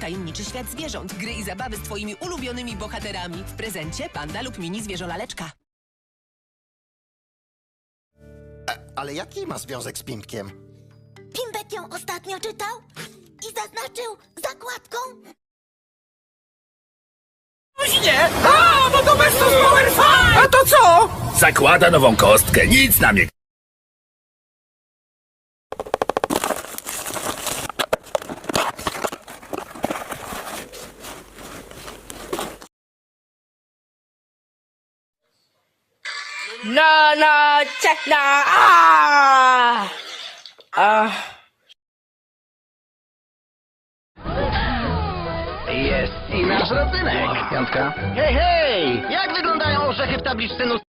Tajemniczy świat zwierząt, gry i zabawy z twoimi ulubionymi bohaterami. W prezencie panda lub mini zwierzolaleczka. Ale jaki ma związek z Pimpkiem? Pimbek ją ostatnio czytał i zaznaczył zakładką. Nie! A, bo to Bestos Power Five! A to co? Zakłada nową kostkę, nic na mnie. Na, na, ciach, na, a! A, Jest i nasz rodzynek. Piątka. Hej, hej! Jak wyglądają orzechy w tabliczce nut?